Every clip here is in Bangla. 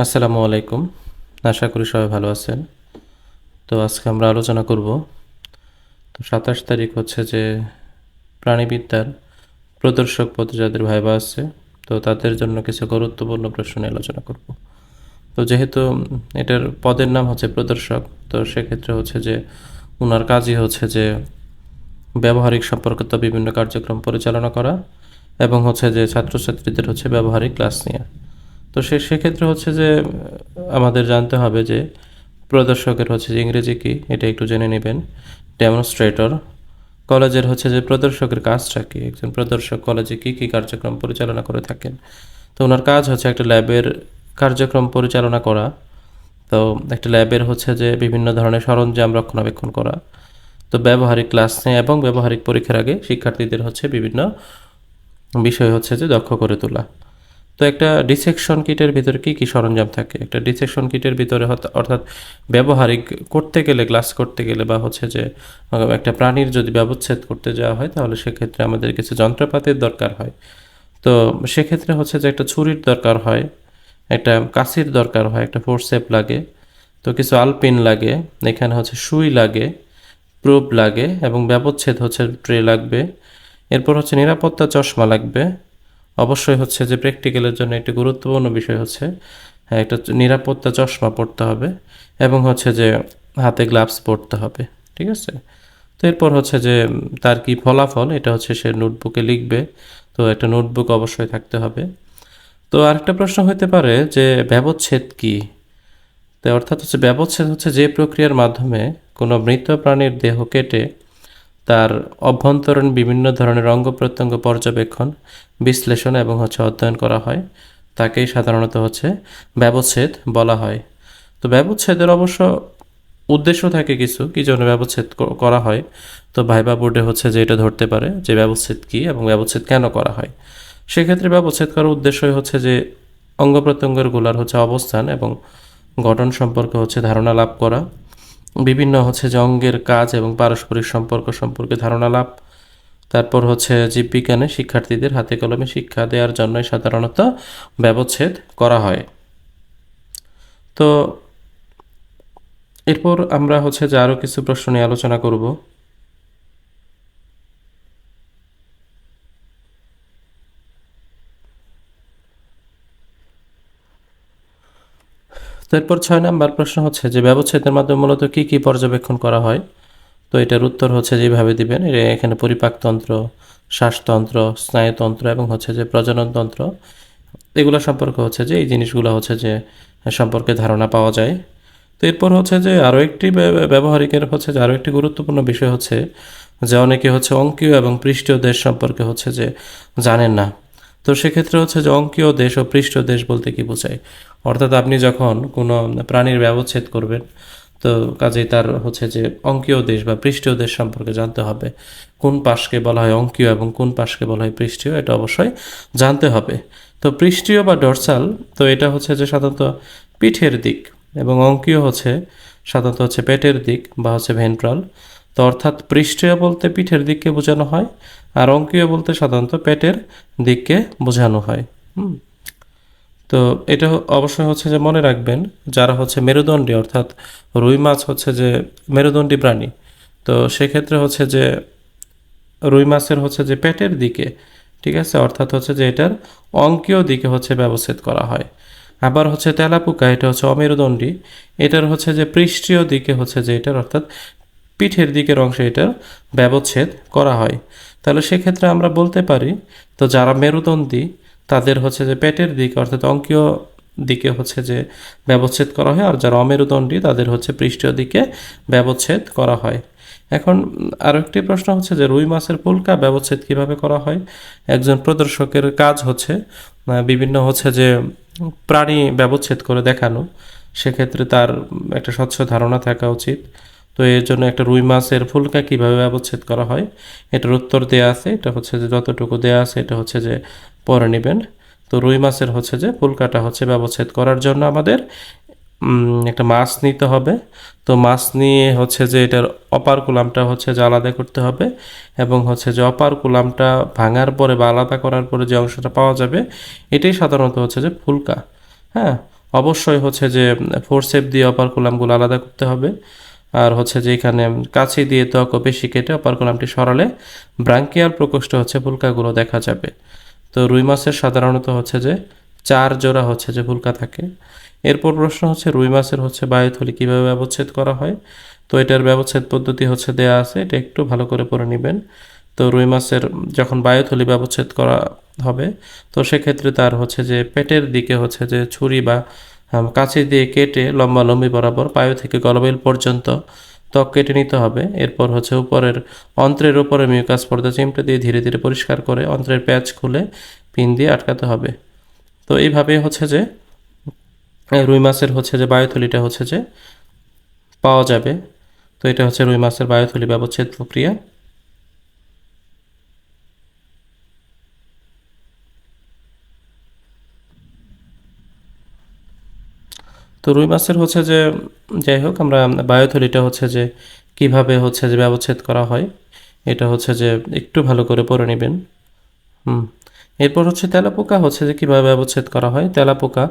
আসসালামু আলাইকুম। আশা করি সবাই ভালো আছেন। তো আজকে আমরা আলোচনা করব, তো সাতাশ তারিখ হচ্ছে যে প্রাণীবিদ্যার প্রদর্শক পদে যাদের ভাইবা আছে, তো তাদের জন্য কিছু গুরুত্বপূর্ণ প্রশ্ন নিয়ে আলোচনা করব। তো যেহেতু এটার পদের নাম হচ্ছে প্রদর্শক, তো সেক্ষেত্রে হচ্ছে যে ওনার কাজই হচ্ছে যে ব্যবহারিক সম্পর্কিত বিভিন্ন কার্যক্রম পরিচালনা করা এবং হচ্ছে যে ছাত্রছাত্রীদের হচ্ছে ব্যবহারিক ক্লাস নেওয়া। তো সে, সেক্ষেত্রে হচ্ছে যে, আমাদের জানতে হবে যে, প্রদর্শকের হচ্ছে যে ইংরেজি কী, এটা একটু জেনে নেবেন। ডেমনস্ট্রেটর কলেজের হচ্ছে যে প্রদর্শকের কাজটা কী, একজন প্রদর্শক কলেজে কী কী কার্যক্রম পরিচালনা করে থাকেন। তো ওনার কাজ হচ্ছে একটা ল্যাবের কার্যক্রম পরিচালনা করা। তো একটা ল্যাবের হচ্ছে যে বিভিন্ন ধরনের সরঞ্জাম রক্ষণাবেক্ষণ করা। তো ব্যবহারিক ক্লাস নেয় এবং ব্যবহারিক পরীক্ষার আগে শিক্ষার্থীদের হচ্ছে বিভিন্ন বিষয় হচ্ছে যে দক্ষ করে তোলা। তো একটা ডিসেকশন কিটের ভিতরে কি কি সরঞ্জাম থাকে? একটা ডিসেকশন কিটের ভিতরে অর্থাৎ ব্যবহারিক করতে গেলে গ্লাস করতে গেলে বা হচ্ছে যে একটা প্রাণীর যদি ব্যবচ্ছেদ করতে যাওয়া হয়, তাহলে সেক্ষেত্রে আমাদের কিছু যন্ত্রপাতির দরকার হয়। তো সেক্ষেত্রে হচ্ছে যে একটা ছুরির দরকার হয়, একটা কাঁচির দরকার হয়, একটা ফোরসেপ লাগে, তো কিছু আলপিন লাগে, এখানে হচ্ছে সুই লাগে প্রোব লাগে এবং ব্যবচ্ছেদ হচ্ছে ট্রে লাগবে। এরপর হচ্ছে নিরাপত্তা চশমা লাগবে অবশ্যই হচ্ছে যে প্র্যাকটিক্যালের জন্য একটি গুরুত্বপূর্ণ বিষয় হচ্ছে হ্যাঁ, একটা নিরাপত্তা চশমা পরতে হবে এবং হচ্ছে যে হাতে গ্লাভস পরতে হবে ঠিক আছে? তো এরপর হচ্ছে যে তার কি ফলাফল এটা হচ্ছে সে নোটবুকে লিখবে তো একটা নোটবুক অবশ্যই থাকতে হবে। তো আরেকটা প্রশ্ন হতে পারে যে ব্যবচ্ছেদ কি? তো অর্থাৎ হচ্ছে ব্যবচ্ছেদ হচ্ছে যে প্রক্রিয়ার মাধ্যমে কোনো মৃত প্রাণীর দেহ কেটে তার অভ্যন্তরীণ বিভিন্ন ধরনের অঙ্গ প্রত্যঙ্গ পর্যবেক্ষণ, বিশ্লেষণ এবং হচ্ছে অধ্যয়ন করা হয়। তাকেই সাধারণত হচ্ছে ব্যবচ্ছেদ বলা হয়। তো ব্যবচ্ছেদের অবশ্য উদ্দেশ্য থাকে কিছু, কি জন্য ব্যবচ্ছেদ করা হয়? তো ভাইবা বোর্ডে হচ্ছে যে এটা ধরতে পারে, যে ব্যবচ্ছেদ কী এবং ব্যবচ্ছেদ কেন করা হয়? সেক্ষেত্রে ব্যবচ্ছেদ করার উদ্দেশ্যই হচ্ছে যে অঙ্গ প্রত্যঙ্গেরগুলার হচ্ছে অবস্থান এবং গঠন সম্পর্কে হচ্ছে ধারণা লাভ করা। বিভিন্ন হচ্ছে যে অঙ্গের কাজ এবং পারস্পরিক সম্পর্ক সম্পর্কে ধারণা লাভ। তারপর হচ্ছে জীববিজ্ঞানে শিক্ষার্থীদের হাতে কলমে শিক্ষা দেওয়ার জন্য সাধারণত ব্যবচ্ছেদ করা হয়। তো এরপর আমরা হচ্ছে যে আরও কিছু প্রশ্ন নিয়ে আলোচনা করব। তারপর ছয় নাম্বার প্রশ্ন হচ্ছে যে, ব্যবচ্ছেদের মাধ্যমে মূলত কী কী পর্যবেক্ষণ করা হয়? তো এটার উত্তর হচ্ছে যেভাবে দিবেন। এখানে পরিপাকতন্ত্র শ্বাসতন্ত্র, স্নায়ুতন্ত্র এবং হচ্ছে যে, প্রজননতন্ত্র। এগুলো সম্পর্কে হচ্ছে যে, এই জিনিসগুলো হচ্ছে যে, সম্পর্কে ধারণা পাওয়া যায়। তো এরপর হচ্ছে যে, আরও একটি ব্যবহারিকের হচ্ছে যে, আরও একটি গুরুত্বপূর্ণ বিষয় হচ্ছে যে, অনেকে হচ্ছে অঙ্কীয় এবং পৃষ্ঠীয় দেশ সম্পর্কে হচ্ছে যে, জানেন না। তো সেক্ষেত্রে হচ্ছে যে অঙ্কীয় দেশ ও পৃষ্ঠ দেশ বলতে কি বোঝায়? অর্থাৎ আপনি যখন কোনো প্রাণীর ব্যবচ্ছেদ করবেন, তো কাজেই তার হচ্ছে যে অঙ্কীয় দেশ বা পৃষ্ঠীয় দেশ সম্পর্কে জানতে হবে। কোন পাশকে বলা হয় অঙ্কীয় এবং কোন পাশকে বলা হয় পৃষ্ঠীয়, এটা অবশ্যই জানতে হবে। তো পৃষ্ঠীয় বা ডরসাল তো এটা হচ্ছে যে সাধারণত পিঠের দিক এবং অঙ্কীয় হচ্ছে সাধারণত হচ্ছে পেটের দিক বা হচ্ছে ভেন্ট্রাল তো অর্থাৎ পৃষ্ঠীয় বলতে পিঠের দিককে বোঝানো হয়, আর অঙ্কীয় বলতে সাধারণত পেটের দিককে বোঝানো হয়। তো এটা অবশ্যই হচ্ছে যে মনে রাখবেন, যারা হচ্ছে মেরুদণ্ডী, অর্থাৎ রুই মাছ হচ্ছে যে মেরুদণ্ডী প্রাণী, তো সেক্ষেত্রে হচ্ছে যে রুই মাছের হচ্ছে যে পেটের দিকে, ঠিক আছে, অর্থাৎ হচ্ছে যে এটার অঙ্কীয় দিকে হচ্ছে ব্যবচ্ছেদ করা হয়। আবার হচ্ছে তেলাপুকা, এটা হচ্ছে অমেরুদণ্ডী, এটার হচ্ছে যে পৃষ্ঠীয় দিকে হচ্ছে যে এটার অর্থাৎ পিঠের দিকের অংশে এটার ব্যবচ্ছেদ করা হয়। তাহলে সেক্ষেত্রে আমরা বলতে পারি, তো যারা মেরুদণ্ডী, তাদের হচ্ছে যে পেটের দিক অর্থাৎ অঙ্কীয় দিকে হচ্ছে যে ব্যবচ্ছেদ করা হয়, আর যারা অমেরুদণ্ডী, তাদের হচ্ছে পৃষ্ঠীয় দিকে ব্যবচ্ছেদ করা হয়। এখন আরও একটি প্রশ্ন হচ্ছে যে রুই মাছের পুলকা ব্যবচ্ছেদ কীভাবে করা হয়? একজন প্রদর্শকের কাজ হচ্ছে বিভিন্ন হচ্ছে যে প্রাণী ব্যবচ্ছেদ করে দেখানো। সেক্ষেত্রে তার একটা স্বচ্ছ ধারণা থাকা উচিত। তো এর জন্য একটা রুই মাছের ফুলকা কীভাবে ব্যবচ্ছেদ করা হয়, এটার উত্তর দেওয়া আছে। এটা হচ্ছে যে যতটুকু দেওয়া আছে, এটা হচ্ছে যে পরে নেবেন। তো রুই মাছের হচ্ছে যে ফুলকাটা হচ্ছে ব্যবচ্ছেদ করার জন্য আমাদের একটা মাছ নিতে হবে। তো মাছ নিয়ে হচ্ছে যে এটার অপার কুলামটা হচ্ছে যে আলাদা করতে হবে এবং হচ্ছে যে অপার কুলামটা ভাঙার পরে বা আলাদা করার পরে যে অংশটা পাওয়া যাবে, এটাই সাধারণত হচ্ছে যে ফুলকা। হ্যাঁ অবশ্যই হচ্ছে যে ফোরসেপ দিয়ে অপার কুলামগুলো আলাদা করতে হবে। আর হচ্ছে যে এখানে কাছি দিয়ে ত্বক ও কেটে অপারকুলামটি সরালে ব্রাঙ্কিয়াল প্রকোষ্ঠ হচ্ছে ফুলকাগুলো দেখা যাবে। তো রুই মাছের সাধারণত হচ্ছে যে চার জোড়া হচ্ছে যে ফুলকা থাকে। এরপর প্রশ্ন হচ্ছে, রুই মাছের হচ্ছে বায়ুথলি কীভাবে ব্যবচ্ছেদ করা হয়? তো এটার ব্যবচ্ছেদ পদ্ধতি হচ্ছে দেয়া আছে, এটা একটু ভালো করে পড়ে নেবেন। তো রুই মাছের যখন বায়ুথলি ব্যবচ্ছেদ করা হবে, তো সেক্ষেত্রে তার হচ্ছে যে পেটের দিকে হচ্ছে যে ছুরি বা কাঁচি দিয়ে কেটে লম্বা লম্বি বরাবর পায়ু থেকে গলবেল পর্যন্ত ত্বক কেটে নিতে হবে। এরপর হচ্ছে উপরের অন্ত্রের উপরে মিউকাস পর্দা চিমটে দিয়ে ধীরে ধীরে পরিষ্কার করে অন্ত্রের প্যাচ খুলে পিন দিয়ে আটকাতে হবে। তো এইভাবে হচ্ছে যে, রুই মাছের হচ্ছে যে বায়ুথলিটা হচ্ছে যে পাওয়া যাবে। তো এটা হচ্ছে রুই মাছের বায়ুথলি ব্যবচ্ছেদ প্রক্রিয়া। তো রুই মাছের হচ্ছে যে, যাই হোক, আমরা বায়োথলিটা হচ্ছে যে, কীভাবে হচ্ছে যে ব্যবচ্ছেদ করা হয়, এটা হচ্ছে যে একটু ভালো করে পড়ে নেবেন। হুম। এরপর হচ্ছে তেলাপোকা হচ্ছে যে কীভাবে ব্যবচ্ছেদ করা হয়। তেলাপোকা,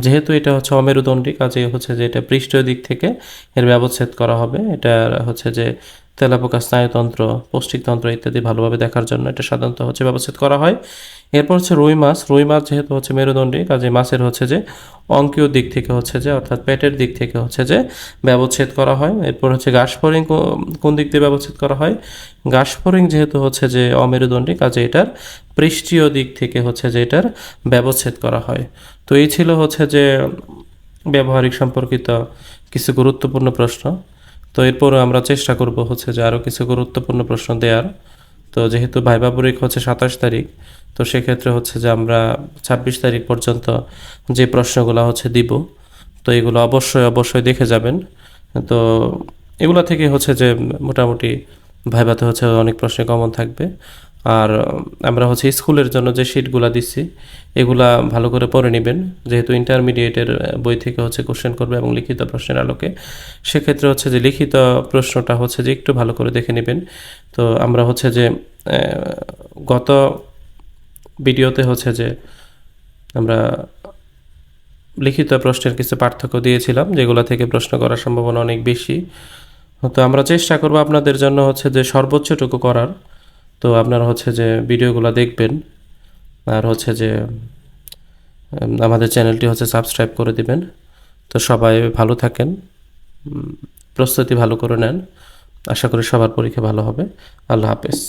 যেহেতু এটা হচ্ছে অমেরুদণ্ডী কাজে হচ্ছে যে এটা পৃষ্ঠীয় দিক থেকে এর ব্যবচ্ছেদ করা হবে। এটা হচ্ছে যে তেলাপোকা স্নায়ুতন্ত্র পৌষ্টিকতন্ত্র ইত্যাদি ভালোভাবে দেখার জন্য এটা সাধারণত হচ্ছে ব্যবচ্ছেদ করা হয়। এরপর হচ্ছে রুই মাছ। রুই মাছ যেহেতু হচ্ছে মেরুদণ্ডী, কাজে মাছের হচ্ছে যে অঙ্কীয় দিক থেকে হচ্ছে যে, অর্থাৎ পেটের দিক থেকে হচ্ছে যে ব্যবচ্ছেদ করা হয়। এরপর হচ্ছে কো- কোন দিক দিয়ে ব্যবচ্ছেদ করা হয়? ঘাসফড়িং যেহেতু হচ্ছে যে অমেরুদণ্ডী, কাজে এটার পৃষ্ঠীয় দিক থেকে হচ্ছে যে এটার ব্যবচ্ছেদ করা হয়। তো এই ছিল হচ্ছে যে ব্যবহারিক সম্পর্কিত কিছু গুরুত্বপূর্ণ প্রশ্ন। তো এরপরও আমরা চেষ্টা করব হচ্ছে যে আরও কিছু গুরুত্বপূর্ণ প্রশ্ন দেওয়ার তো যেহেতু ভাইবা পরীক্ষা হচ্ছে সাতাশ তারিখ তো সেক্ষেত্রে হচ্ছে যে আমরা ছাব্বিশ তারিখ পর্যন্ত যে প্রশ্নগুলো হচ্ছে দিব, তো এগুলো অবশ্যই অবশ্যই দেখে যাবেন। তো এগুলো থেকে হচ্ছে যে মোটামুটি ভাইবাতে হচ্ছে অনেক প্রশ্নে কমন থাকবে। আর আমরা হচ্ছে স্কুলের জন্য যে শিটগুলো দিচ্ছি এগুলা ভালো করে পড়ে নেবেন। যেহেতু ইন্টারমিডিয়েটের বই থেকে হচ্ছে কোশ্চেন করবে এবং লিখিত প্রশ্নের আলোকে, সেক্ষেত্রে হচ্ছে যে লিখিত প্রশ্নটা হচ্ছে যে একটু ভালো করে দেখে নেবেন। তো আমরা হচ্ছে যে গত ভিডিওতে হচ্ছে যে আমরা লিখিত প্রশ্নের কিছু পার্থক্য দিয়েছিলাম, যেগুলো থেকে প্রশ্ন করার সম্ভাবনা অনেক বেশি। তো আমরা চেষ্টা করব আপনাদের জন্য হচ্ছে যে সর্বোচ্চটুকু করার। তো আপনারা হচ্ছে যে ভিডিওগুলো দেখবেন আর হচ্ছে যে আমাদের চ্যানেলটি হচ্ছে সাবস্ক্রাইব করে দিবেন। তো সবাই ভালো থাকেন প্রস্তুতি ভালো করে নেন। আশা করি সবার পরীক্ষা ভালো হবে। আল্লাহ হাফেজ।